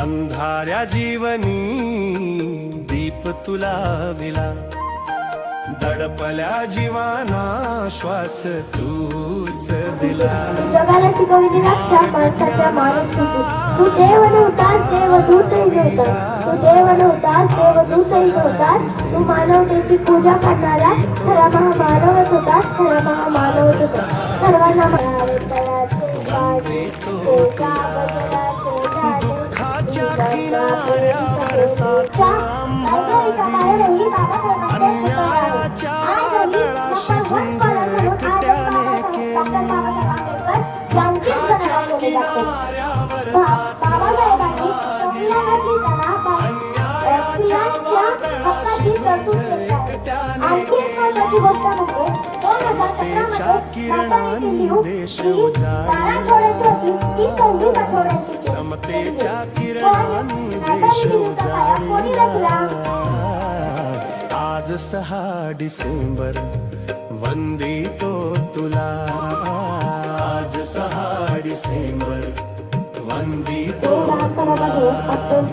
अंधाऱ्या जीवनी दीप तुला विला दडपल्या जीवाना श्वास तूच दिला. तू जगाला शिकवली व्याख्या कळतात मानस तू देव नव्हतास देव दूतही नव्हतास. तू देव नव्हतास देव दूतही नव्हतास. तू मानवतेची पूजा करणारा खरा महामानवच होतास खरा महामानवच होता सर्वांना मानवतेचे किनाऱ्यावर सात अन्यायाच्या तळाशी झुंज एकट्याने केली दुःखाच्या किनाऱ्यावर सात समतेच्या किरणांनी देश उजाडला समतेच्या किरणांनी देश उजाडला आज सहा डिसेंबर वंदितो तुला. आज सहा डिसेंबर वंदितो अत्यंत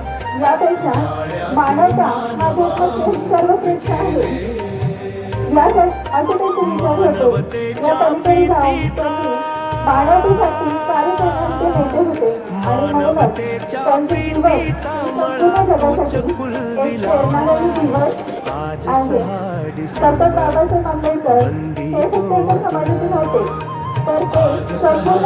यापेक्षा मानवता हा धर्म सर्वश्रेष्ठ आहे. यासाठी विचार या पलीकडे जाऊन मानवतेसाठी नेते होते आणि म्हणूनच त्यांचे संपूर्ण जगासाठी एक प्रेरणादायी दिवस आज आहे. डॉक्टर बाबासाहेब आंबेडकर हे फक्त एका समाजाचे नव्हते तर ते संपूर्ण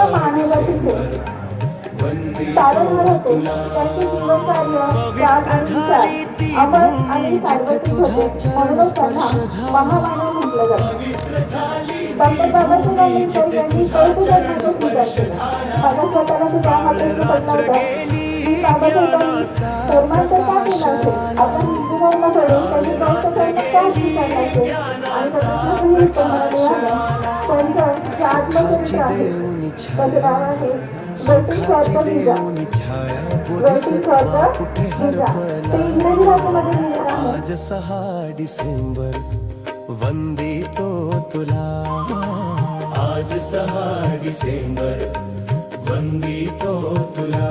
तारणहार होते त्यांचे जीवन कार्य त्याग आणि सार्वत्रिक होते म्हणूनच त्यांना महामानव म्हटलं जातं. डॉक्टर बाबासाहेब आंबेडकर यांनी बौद्ध धर्माचा स्वीकार केला. मला स्वतःला सुद्धा हा प्रश्न पडला होता. की बाबासाहेबांनी धर्मांतर का केला असेल? आपण हिंदू धर्म सोडून त्यांनी बौद्ध धर्म का स्वीकारला असेल. आणि त्याचं उत्तर मला आज सहा डिसेंबर वंदितो तुला आज सहा डिसेंबर वंदितो तुला।